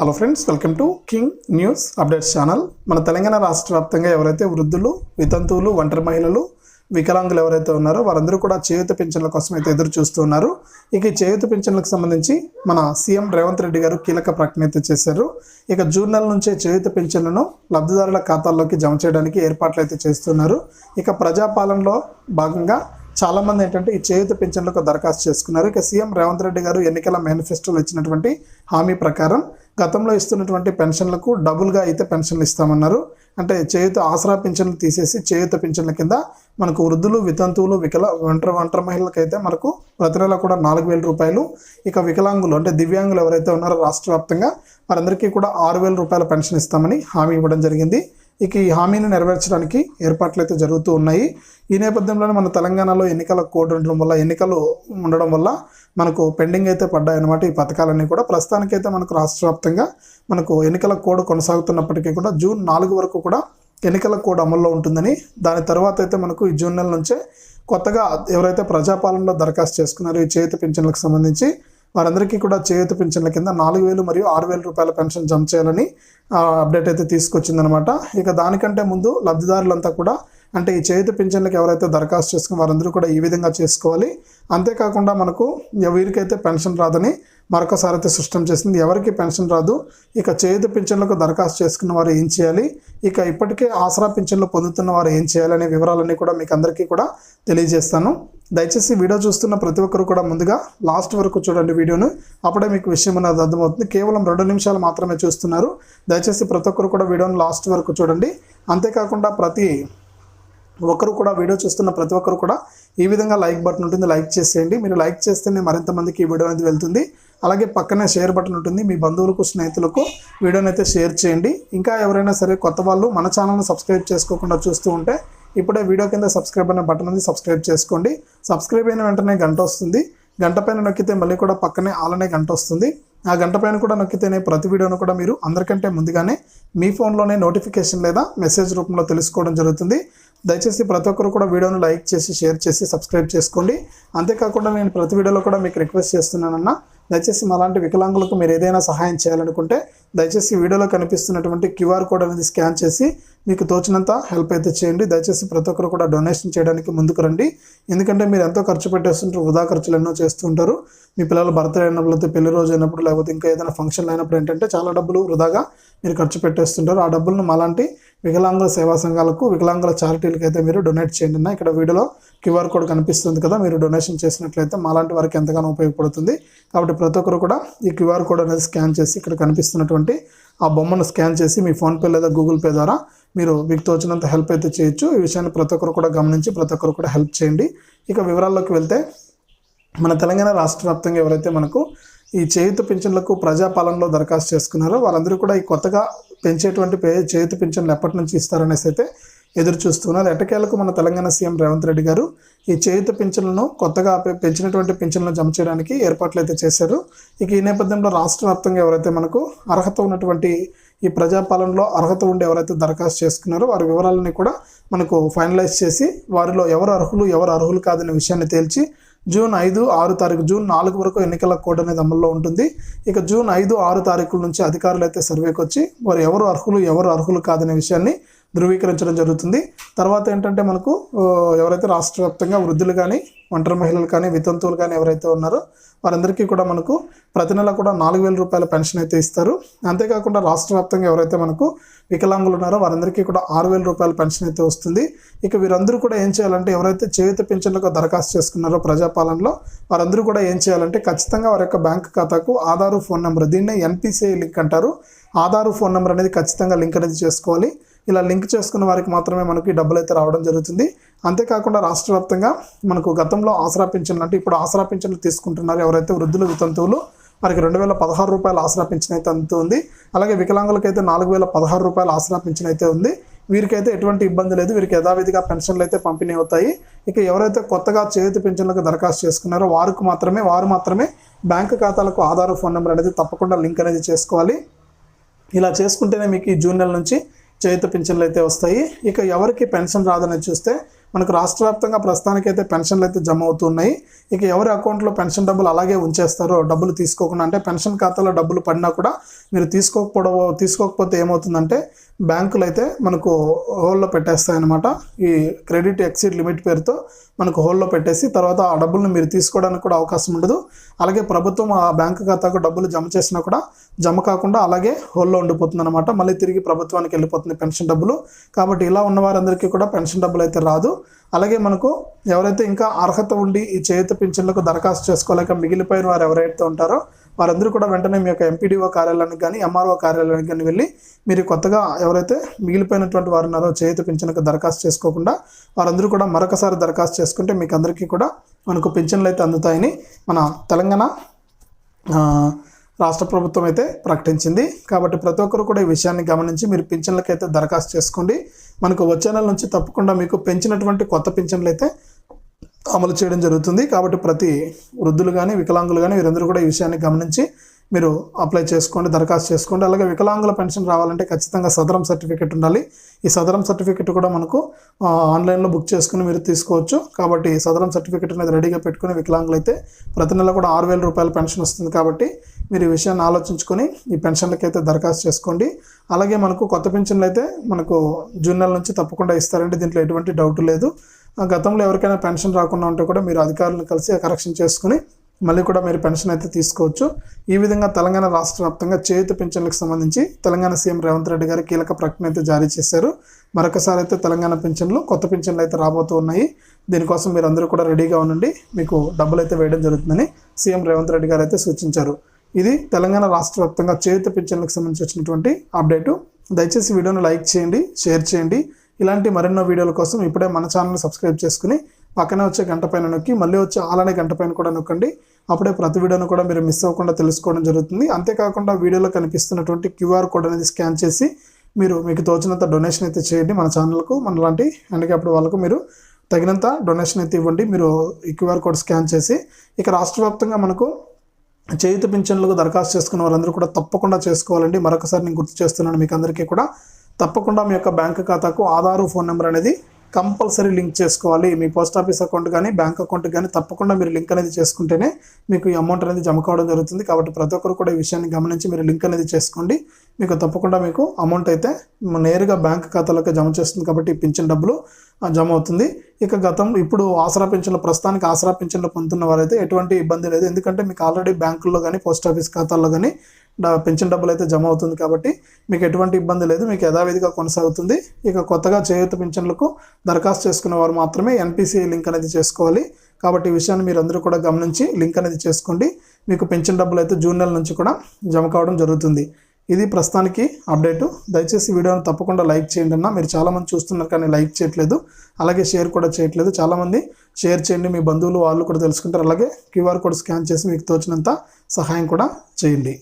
Hello friends welcome to king news updates channel మన తెలంగాణ రాష్ట్ర వ్యాప్తంగా ఎవరైతే వృద్ధులు వితంతువులు ఒంటరి మహిళలు వికలాంగులు ఎవరైతే ఉన్నారో వారందరూ కూడా చేయూత పింఛన్ల కోసం అయితే ఎదురు చూస్తూ ఉన్నారు. ఇక ఈ చేయూత పింఛన్లకు సంబంధించి మన సీఎం రేవంత్ రెడ్డి గారు కీలక ప్రకటన అయితే చేశారు. ఇక జూన్ నెల నుంచే చేయూత పింఛన్లను లబ్ధిదారుల ఖాతాల్లోకి జమ చేయడానికి ఏర్పాట్లు అయితే చేస్తున్నారు. ఇక ప్రజాపాలనలో భాగంగా చాలా మంది ఏంటంటే ఈ చేయూత పింఛన్లకు దరఖాస్తు చేసుకున్నారు. ఇక సీఎం రేవంత్ రెడ్డి గారు ఎన్నికల మేనిఫెస్టోలో ఇచ్చినటువంటి హామీ ప్రకారం గతంలో ఇస్తున్నటువంటి పెన్షన్లకు డబుల్గా అయితే పెన్షన్లు ఇస్తామన్నారు. అంటే చేయుత ఆసరా పింఛన్లు తీసేసి చేయుత పింఛన్ల కింద మనకు వృద్ధులు వితంతువులు వికల ఒంటరి ఒంటరి మహిళలకైతే మనకు ప్రతి నెల కూడా నాలుగు వేల రూపాయలు ఇక వికలాంగులు అంటే దివ్యాంగులు ఎవరైతే ఉన్నారో రాష్ట్ర వ్యాప్తంగా వారందరికీ కూడా ఆరు వేల రూపాయల పెన్షన్ ఇస్తామని హామీ ఇవ్వడం జరిగింది. ఇక ఈ హామీని నెరవేర్చడానికి ఏర్పాట్లు అయితే జరుగుతూ ఉన్నాయి. ఈ నేపథ్యంలోనే మన తెలంగాణలో ఎన్నికల కోడ్ ఉండడం వల్ల ఎన్నికలు ఉండడం వల్ల మనకు పెండింగ్ అయితే పడ్డాయన్నమాట ఈ పథకాలన్నీ కూడా. ప్రస్తుతానికైతే మనకు రాష్ట్ర వ్యాప్తంగా మనకు ఎన్నికల కోడ్ కొనసాగుతున్నప్పటికీ కూడా జూన్ నాలుగు వరకు కూడా ఎన్నికల కోడ్ అమల్లో ఉంటుందని దాని తర్వాత అయితే మనకు ఈ జూన్ నెల నుంచే కొత్తగా ఎవరైతే ప్రజాపాలనలో దరఖాస్తు చేసుకున్నారో ఈ చేతి పింఛన్లకు సంబంధించి వారందరికీ కూడా చేయూత పింఛన్ల కింద నాలుగు వేలు మరియు ఆరు వేల రూపాయల పెన్షన్ జమ చేయాలని అప్డేట్ అయితే తీసుకొచ్చిందనమాట ఇక దానికంటే ముందు లబ్ధిదారులంతా కూడా అంటే ఈ చేతి పింఛన్లకు ఎవరైతే దరఖాస్తు చేసుకుని వారందరూ కూడా ఈ విధంగా చేసుకోవాలి. అంతేకాకుండా మనకు వీరికైతే పెన్షన్ రాదని మరొకసారి అయితే స్పష్టం చేసింది. ఎవరికి పెన్షన్ రాదు ఇక చేతి పింఛన్లకు దరఖాస్తు చేసుకున్న వారు ఏం చేయాలి ఇక ఇప్పటికే ఆసరా పింఛన్లు పొందుతున్న వారు ఏం చేయాలనే వివరాలన్నీ కూడా మీకు అందరికీ కూడా తెలియజేస్తాను. దయచేసి వీడియో చూస్తున్న ప్రతి ఒక్కరు కూడా ముందుగా లాస్ట్ వరకు చూడండి వీడియోను. అప్పుడే మీకు విషయం అనేది అర్థమవుతుంది. కేవలం రెండు నిమిషాలు మాత్రమే చూస్తున్నారు. దయచేసి ప్రతి ఒక్కరు కూడా వీడియోను లాస్ట్ వరకు చూడండి. అంతేకాకుండా ప్రతి ఒకరు కూడా వీడియో చూస్తున్న ప్రతి ఒక్కరు కూడా ఈ విధంగా లైక్ బటన్ ఉంటుంది. లైక్ చేసేయండి. మీరు లైక్ చేస్తేనే మరింత మందికి ఈ వీడియో అనేది వెళ్తుంది. అలాగే పక్కనే షేర్ బటన్ ఉంటుంది. మీ బంధువులకు స్నేహితులకు వీడియోనైతే అయితే షేర్ చేయండి. ఇంకా ఎవరైనా సరే కొత్త వాళ్ళు మన ఛానల్ని సబ్స్క్రైబ్ చేసుకోకుండా చూస్తూ ఉంటే ఇప్పుడే వీడియో కింద సబ్స్క్రైబ్ అనే బటన్ ఉంది సబ్స్క్రైబ్ చేసుకోండి. సబ్స్క్రైబ్ అయిన వెంటనే గంట వస్తుంది. గంట పైన నొక్కితే మళ్ళీ కూడా పక్కనే ఆలనే గంట వస్తుంది. ఆ గంట పైన కూడా నొక్కితేనే ప్రతి వీడియోను కూడా మీరు అందరికంటే ముందుగానే మీ ఫోన్లోనే నోటిఫికేషన్ లేదా మెసేజ్ రూపంలో తెలుసుకోవడం జరుగుతుంది. దయచేసి ప్రతి ఒక్కరు కూడా వీడియోను లైక్ చేసి షేర్ చేసి సబ్స్క్రైబ్ చేసుకోండి. అంతేకాకుండా నేను ప్రతి వీడియోలో కూడా మీకు రిక్వెస్ట్ చేస్తున్నానన్నా దయచేసి మాలాంటి వికలాంగులకు మీరు ఏదైనా సహాయం చేయాలనుకుంటే దయచేసి వీడియోలో కనిపిస్తున్నటువంటి క్యూఆర్ కోడ్ అనేది స్కాన్ చేసి మీకు తోచినంత హెల్ప్ అయితే చేయండి. దయచేసి ప్రతి ఒక్కరు కూడా డొనేషన్ చేయడానికి ముందుకు రండి. ఎందుకంటే మీరు ఎంతో ఖర్చు పెట్టేస్తుంటారు వృధా ఖర్చులు ఎన్నో చేస్తుంటారు మీ పిల్లల బర్త్డే అయినప్పుడు లేకపోతే పెళ్ళి రోజు అయినప్పుడు లేకపోతే ఇంకా ఏదైనా ఫంక్షన్ అయినప్పుడు ఏంటంటే చాలా డబ్బులు వృధాగా మీరు ఖర్చు పెట్టేస్తుంటారు. ఆ డబ్బులను మాలాంటి వికలాంగుల సేవా సంఘాలకు వికలాంగుల చారిటీలకు అయితే మీరు డొనేట్ చేయండి అన్న ఇక్కడ వీడియోలో క్యూఆర్ కోడ్ కనిపిస్తుంది కదా మీరు డొనేషన్ చేసినట్లయితే మాలాంటి వారికి ఎంతగానో ఉపయోగపడుతుంది. కాబట్టి ప్రతి ఒక్కరు కూడా ఈ క్యూఆర్ కోడ్ అనేది స్కాన్ చేసి ఇక్కడ కనిపిస్తున్నటువంటి ఆ బొమ్మను స్కాన్ చేసి మీ ఫోన్పే లేదా గూగుల్ పే ద్వారా మీరు మీకు తోచినంత హెల్ప్ అయితే చేయొచ్చు. ఈ విషయాన్ని ప్రతి ఒక్కరు కూడా గమనించి ప్రతి ఒక్కరు కూడా హెల్ప్ చేయండి. ఇక వివరాల్లోకి వెళ్తే మన తెలంగాణ రాష్ట్ర వ్యాప్తంగా ఎవరైతే మనకు ఈ చేయుత పింఛన్లకు ప్రజాపాలనలో దరఖాస్తు చేసుకున్నారో వాళ్ళందరూ కూడా ఈ కొత్తగా పెంచేటువంటి పే చేయుత పింఛన్లు ఎప్పటి నుంచి ఇస్తారనేసి అయితే ఎదురు చూస్తున్నారు ఎటకేలకు మన తెలంగాణ సీఎం రేవంత్ రెడ్డి గారు ఈ చేయుత పింఛన్లను కొత్తగా పెంచినటువంటి పింఛన్లను జమ చేయడానికి ఏర్పాట్లు అయితే చేశారు. ఇక ఈ నేపథ్యంలో రాష్ట్ర వ్యాప్తంగా ఎవరైతే మనకు అర్హత ఉన్నటువంటి ఈ ప్రజాపాలనలో అర్హత ఉండి ఎవరైతే దరఖాస్తు చేసుకున్నారో వారి వివరాలని కూడా మనకు ఫైనలైజ్ చేసి వారిలో ఎవరు అర్హులు ఎవరు అర్హులు కాదనే విషయాన్ని తేల్చి జూన్ ఐదు ఆరు తారీఖు జూన్ నాలుగు వరకు ఎన్నికల కోడ్ అనేది అమల్లో ఉంటుంది. ఇక జూన్ ఐదు ఆరు తారీఖుల నుంచి అధికారులు అయితే సర్వేకి వచ్చి వారు ఎవరు అర్హులు ఎవరు అర్హులు కాదనే విషయాన్ని ధృవీకరించడం జరుగుతుంది. తర్వాత ఏంటంటే మనకు ఎవరైతే రాష్ట్ర వ్యాప్తంగా వృద్ధులు కానీ ఒంటరి మహిళలు కానీ వితంతువులు కానీ ఎవరైతే ఉన్నారో వారందరికీ కూడా మనకు ప్రతి నెల కూడా నాలుగు వేల రూపాయల పెన్షన్ అయితే ఇస్తారు. అంతేకాకుండా రాష్ట్ర వ్యాప్తంగా ఎవరైతే మనకు వికలాంగులు ఉన్నారో వారందరికీ కూడా ఆరు వేల రూపాయల పెన్షన్ అయితే వస్తుంది. ఇక వీరందరూ కూడా ఏం చేయాలంటే ఎవరైతే చేయుత పింఛన్లకు దరఖాస్తు చేసుకున్నారో ప్రజాపాలనలో వారందరూ కూడా ఏం చేయాలంటే ఖచ్చితంగా వారి యొక్క బ్యాంక్ ఖాతాకు ఆధారు ఫోన్ నెంబర్ దీన్నే ఎన్పిసిఐ లింక్ అంటారు. ఆధారు ఫోన్ నెంబర్ అనేది ఖచ్చితంగా లింక్ అనేది చేసుకోవాలి. ఇలా లింక్ చేసుకున్న వారికి మాత్రమే మనకి డబ్బులు అయితే రావడం జరుగుతుంది. అంతేకాకుండా రాష్ట్ర వ్యాప్తంగా మనకు గతంలో ఆసరా పింఛన్లు అంటే ఇప్పుడు ఆసరా పింఛన్లు తీసుకుంటున్నారు ఎవరైతే వృద్ధులు వితంతువులు వారికి రెండు వేల పదహారు రూపాయల ఆసరా పింఛన్ అయితే అందుతుంది. అలాగే వికలాంగులకైతే నాలుగు వేల పదహారు రూపాయల ఆసరా పింఛన్ అయితే ఉంది. వీరికైతే ఎటువంటి ఇబ్బంది లేదు. వీరికి యథావిధిగా పెన్షన్లు అయితే పంపిణీ అవుతాయి. ఇక ఎవరైతే కొత్తగా చేతి పెన్షన్లకు దరఖాస్తు చేసుకున్నారో వారికి మాత్రమే వారు మాత్రమే బ్యాంకు ఖాతాలకు ఆధార్ ఫోన్ నెంబర్ అనేది తప్పకుండా లింక్ అనేది చేసుకోవాలి. ఇలా చేసుకుంటేనే మీకు ఈ జూన్ నెల నుంచి చేయుత పింఛన్లు అయితే వస్తాయి. ఇక ఎవరికి పెన్షన్ రాదని చూస్తే మనకు రాష్ట్ర వ్యాప్తంగా ప్రస్తుతానికైతే పెన్షన్లు అయితే జమ అవుతున్నాయి ఇక ఎవరి అకౌంట్లో పెన్షన్ డబ్బులు అలాగే ఉంచేస్తారో డబ్బులు తీసుకోకుండా అంటే పెన్షన్ ఖాతాలో డబ్బులు పడినా కూడా మీరు తీసుకోకపోవడం తీసుకోకపోతే ఏమవుతుందంటే బ్యాంకులు అయితే మనకు హోల్లో పెట్టేస్తాయన్నమాట. ఈ క్రెడిట్ ఎక్సిడ్ లిమిట్ పేరుతో మనకు హోల్లో పెట్టేసి తర్వాత ఆ డబ్బులను మీరు తీసుకోవడానికి కూడా అవకాశం ఉండదు. అలాగే ప్రభుత్వం ఆ బ్యాంకు ఖాతాకు డబ్బులు జమ చేసినా కూడా జమ కాకుండా అలాగే హోల్లో ఉండిపోతుంది అనమాట మళ్ళీ తిరిగి ప్రభుత్వానికి వెళ్ళిపోతుంది పెన్షన్ డబ్బులు. కాబట్టి ఇలా ఉన్న వారందరికీ కూడా పెన్షన్ డబ్బులు అయితే రాదు. అలాగే మనకు ఎవరైతే ఇంకా అర్హత ఉండి ఈ చేయుత పింఛన్లకు దరఖాస్తు చేసుకోలేక మిగిలిపోయిన వారు ఎవరైతే ఉంటారో వారందరూ కూడా వెంటనే మీ యొక్క ఎంపీడీఓ కార్యాలయానికి కానీ ఎంఆర్ఓ కార్యాలయానికి కానీ వెళ్ళి మీరు కొత్తగా ఎవరైతే మిగిలిపోయినటువంటి వారు ఉన్నారో చేతి పింఛన్కి దరఖాస్తు చేసుకోకుండా వారందరూ కూడా మరొకసారి దరఖాస్తు చేసుకుంటే మీకు అందరికీ కూడా మనకు పింఛన్లు అయితే అందుతాయని మన తెలంగాణ రాష్ట్ర ప్రభుత్వం అయితే ప్రకటించింది. కాబట్టి ప్రతి ఒక్కరు కూడా ఈ విషయాన్ని గమనించి మీరు పింఛన్లకైతే దరఖాస్తు చేసుకోండి. మనకు వచ్చే నెల నుంచి తప్పకుండా మీకు పెంచినటువంటి కొత్త పింఛన్లు అయితే అమలు చేయడం జరుగుతుంది. కాబట్టి ప్రతి వృద్ధులు కానీ వికలాంగులు కానీ వీరందరూ కూడా ఈ విషయాన్ని గమనించి మీరు అప్లై చేసుకోండి దరఖాస్తు చేసుకోండి. అలాగే వికలాంగుల పెన్షన్ రావాలంటే ఖచ్చితంగా సదరం సర్టిఫికేట్ ఉండాలి. ఈ సదరం సర్టిఫికేట్ కూడా మనకు ఆన్లైన్లో బుక్ చేసుకుని మీరు తీసుకోవచ్చు. కాబట్టి సదరం సర్టిఫికేట్ అనేది రెడీగా పెట్టుకుని వికలాంగులు అయితే ప్రతి నెల కూడా ఆరు వేల రూపాయల పెన్షన్ వస్తుంది. కాబట్టి మీరు ఈ విషయాన్ని ఆలోచించుకొని ఈ పెన్షన్లకైతే దరఖాస్తు చేసుకోండి. అలాగే మనకు కొత్త పెన్షన్లు అయితే మనకు జూన్ నెల నుంచి తప్పకుండా ఇస్తారంటే దీంట్లో ఎటువంటి డౌట్ లేదు. గతంలో ఎవరికైనా పెన్షన్ రాకుండా ఉంటే కూడా మీరు అధికారులను కలిసి కరెక్షన్ చేసుకుని మళ్ళీ కూడా మీరు పెన్షన్ అయితే తీసుకోవచ్చు. ఈ విధంగా తెలంగాణ రాష్ట్ర వ్యాప్తంగా చేయుత పింఛన్లకు సంబంధించి తెలంగాణ సీఎం రేవంత్ రెడ్డి గారు కీలక ప్రకటన అయితే జారీ చేశారు. మరొకసారి అయితే తెలంగాణ పింఛన్లు కొత్త పింఛన్లు అయితే రాబోతూ ఉన్నాయి. దీనికోసం మీరు అందరూ కూడా రెడీగా ఉండండి. మీకు డబ్బులు అయితే వేయడం జరుగుతుందని సీఎం రేవంత్ రెడ్డి గారు అయితే సూచించారు. ఇది తెలంగాణ రాష్ట్ర వ్యాప్తంగా చేయుత పింఛన్లకు సంబంధించి వచ్చినటువంటి అప్డేటు. దయచేసి వీడియోను లైక్ చేయండి షేర్ చేయండి. ఇలాంటి మరెన్నో వీడియోల కోసం ఇప్పుడే మన ఛానల్ని సబ్స్క్రైబ్ చేసుకుని పక్కనే వచ్చే గంట పైన నొక్కి మళ్ళీ వచ్చే ఆలనే గంట పైన కూడా నొక్కండి. అప్పుడే ప్రతి వీడియోను కూడా మీరు మిస్ అవ్వకుండా తెలుసుకోవడం జరుగుతుంది. అంతేకాకుండా వీడియోలో కనిపిస్తున్నటువంటి క్యూఆర్ కోడ్ అనేది స్కాన్ చేసి మీరు మీకు తోచినంత డొనేషన్ అయితే చేయండి మన ఛానల్కు. మన లాంటి హ్యాండిక్యాప్డ్ వాళ్ళకు మీరు తగినంత డొనేషన్ అయితే ఇవ్వండి. మీరు ఈ క్యూఆర్ కోడ్ స్కాన్ చేసి ఇక రాష్ట్ర వ్యాప్తంగా మనకు చేయుత పింఛన్లకు దరఖాస్తు చేసుకున్న వారందరూ కూడా తప్పకుండా చేసుకోవాలండి. మరొకసారి నేను గుర్తు చేస్తున్నాను మీకు అందరికీ కూడా. తప్పకుండా మీ యొక్క బ్యాంక్ ఖాతాకు ఆధారు ఫోన్ నెంబర్ అనేది కంపల్సరీ లింక్ చేసుకోవాలి. మీ పోస్ట్ ఆఫీస్ అకౌంట్ కానీ బ్యాంక్ అకౌంట్ కానీ తప్పకుండా మీరు లింక్ అనేది చేసుకుంటేనే మీకు ఈ అమౌంట్ అనేది జమ కావడం జరుగుతుంది. కాబట్టి ప్రతి ఒక్కరు కూడా ఈ విషయాన్ని గమనించి మీరు లింక్ అనేది చేసుకోండి. మీకు తప్పకుండా మీకు అమౌంట్ అయితే నేరుగా బ్యాంక్ ఖాతాలోకి జమ చేస్తుంది. కాబట్టి పింఛన్ డబ్బులు జమ అవుతుంది. ఇక గతం ఇప్పుడు ఆసరా పింఛన్లు ప్రస్తుతానికి ఆసరా పింఛన్లు పొందుతున్న వారైతే ఎటువంటి ఇబ్బంది లేదు. ఎందుకంటే మీకు ఆల్రెడీ బ్యాంకుల్లో కానీ పోస్ట్ ఆఫీస్ ఖాతాల్లో కానీ పెన్షన్ డబ్బులు అయితే జమ అవుతుంది కాబట్టి మీకు ఎటువంటి ఇబ్బంది లేదు మీకు యథావిధిగా కొనసాగుతుంది. ఇక కొత్తగా చేయూత పింఛన్లకు దరఖాస్తు చేసుకున్న వారు మాత్రమే ఎన్పిసిఐ లింక్ అనేది చేసుకోవాలి. కాబట్టి ఈ విషయాన్ని మీరు అందరూ కూడా గమనించి లింక్ అనేది చేసుకోండి. మీకు పెన్షన్ డబ్బులు అయితే జూన్ నెల నుంచి కూడా జమ కావడం జరుగుతుంది. ఇది ప్రస్తుతానికి అప్డేటు. దయచేసి వీడియోని తప్పకుండా లైక్ చేయండి అన్న. మీరు చాలామంది చూస్తున్నారు కానీ లైక్ చేయట్లేదు. అలాగే షేర్ కూడా చేయట్లేదు. చాలామంది షేర్ చేయండి. మీ బంధువులు వాళ్ళు కూడా తెలుసుకుంటారు. అలాగే క్యూఆర్ కోడ్ స్కాన్ చేసి మీకు తోచినంత సహాయం కూడా చేయండి.